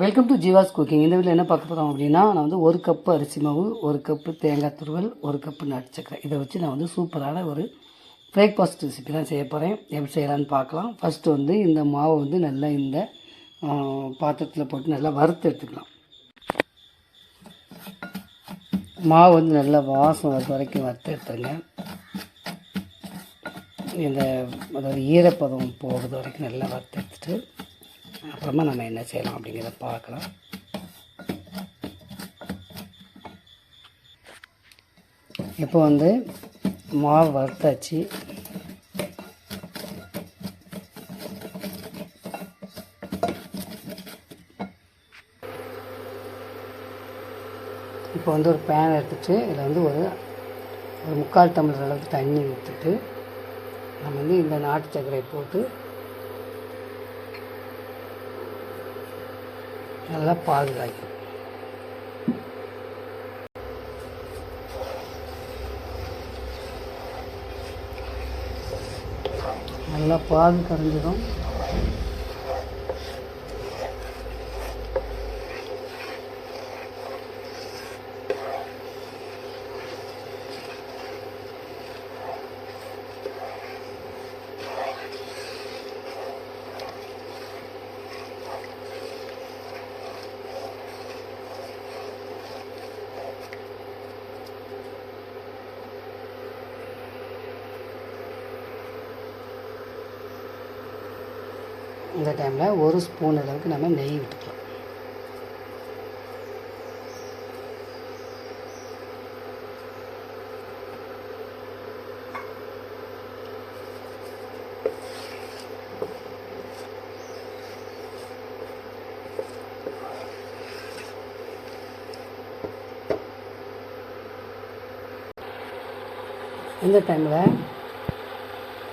Welcome to Jeeva's cooking இந்த வீட்டில் என்ன பார்க்க போகிறோம் அப்படின்னா நான் வந்து ஒரு கப்பு அரிசி மாவு ஒரு கப்பு தேங்காய் துருவல் ஒரு கப்பு நடிச்சக்கிறேன் சக்கரை. இதை வச்சு நான் வந்து சூப்பரான ஒரு பிரேக்ஃபாஸ்ட் ரெசிபி தான் செய்ய போகிறேன் எப்படி செய்யலான்னு பார்க்கலாம். ஃபஸ்ட்டு வந்து இந்த மாவை வந்து நல்லா இந்த பாத்திரத்தில் போட்டு நல்லா வறுத்து எடுத்துக்கலாம். மாவு வந்து நல்லா வாசம் வர வரைக்கும் வறுத்து எடுத்துருங்க. இந்த அதாவது ஈரப்பதம் போகிறது வரைக்கும் நல்லா வறுத்து எடுத்துகிட்டு அப்புறமா நம்ம என்ன செய்யலாம் அப்படிங்கிறத பார்க்கலாம். இப்போ வந்து மாவு வறுத்தாச்சு. இப்போ வந்து ஒரு பேன் எடுத்துட்டு இதில் வந்து ஒரு ஒரு முக்கால் டம்ளர் அளவுக்கு தண்ணி ஊற்றிட்டு நம்ம வந்து இந்த நாட்டு சர்க்கரையை போட்டு நல்லா பாதுகாக்கும் நல்லா பாது கரைஞ்சிடும் இந்த டைமில் ஒரு ஸ்பூன் அளவுக்கு நம்ம நெய் விட்டுக்கலாம். இந்த டைமில்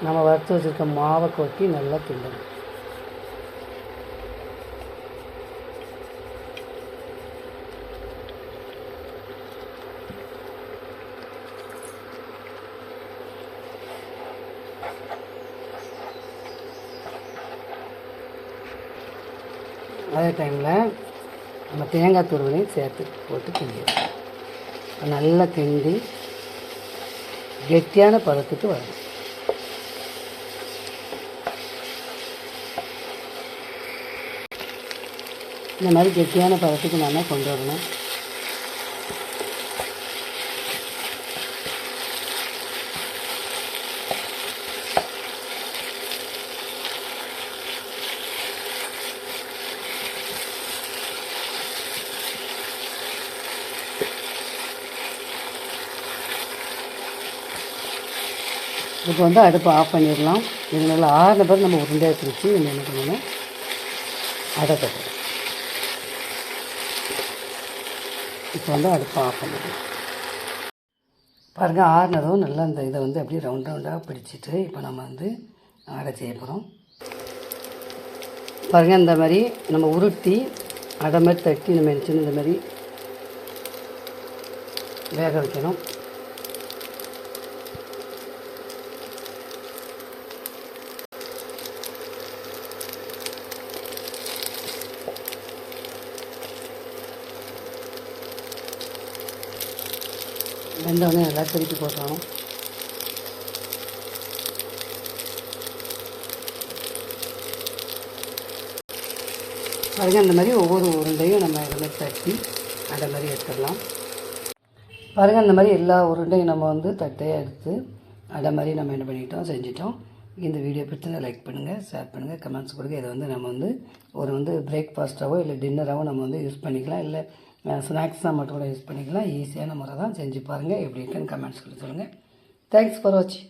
நம்ம வறுத்து வச்சுருக்க மாவை கொட்டி நல்லா கிண்டணும். அதே டைமில் நம்ம தேங்காய் துருவலையும் சேர்த்து போட்டு கிண்டிடுவோம் நல்லா கிண்டி கெட்டியான பதத்துக்கு வரும் இந்த மாதிரி கெட்டியான பதத்துக்கு நம்ம கொண்டு வரணும். இப்போ வந்து அடுப்பை ஆஃப் பண்ணிடலாம். இது நல்லா ஆறின பிறகு நம்ம உருண்டையாக பிரித்து நம்ம என்ன பண்ணணும்? அடை இப்போ வந்து அடுப்பை ஆஃப் பண்ணிடலாம். பாருங்கள் ஆறுனதும் நல்லா இந்த இதை வந்து அப்படியே ரவுண்ட் ரவுண்டாக பிடிச்சிட்டு இப்போ நம்ம வந்து அடை செய்ய போகிறோம் பாருங்கள் இந்த மாதிரி நம்ம உருட்டி அடை மாதிரி தட்டி நம்ம நினச்சின்னு இந்த மாதிரி வேக வைக்கணும். வெந்தவொடனே நல்லா திருப்பி போட்டோம் பாருங்க அந்த மாதிரி ஒவ்வொரு உருண்டையும் நம்ம இதை மாதிரி தட்டி அந்த மாதிரி எடுத்துடலாம். பாருங்கள் அந்த மாதிரி எல்லா உருண்டையும் நம்ம வந்து தட்டையாக எடுத்து அதை மாதிரி நம்ம என்ன பண்ணிட்டோம் செஞ்சிட்டோம். இந்த வீடியோ பிடிச்சதை லைக் பண்ணுங்கள் ஷேர் பண்ணுங்கள் கமெண்ட்ஸ் கொடுங்க. இதை வந்து நம்ம வந்து ஒரு வந்து பிரேக்ஃபாஸ்ட்டாகவோ இல்லை டின்னராகவோ நம்ம வந்து யூஸ் பண்ணிக்கலாம். இல்லை ஸ்நாக்ஸாக மட்டும் கூட யூஸ் பண்ணிக்கலாம். ஈஸியான முறை தான் செஞ்சு பாருங்கள் எப்படி இருக்குன்னு கமெண்ட்ஸ் கொடுத்து சொல்லுங்கள் தேங்க்ஸ் ஃபார் வாட்சிங்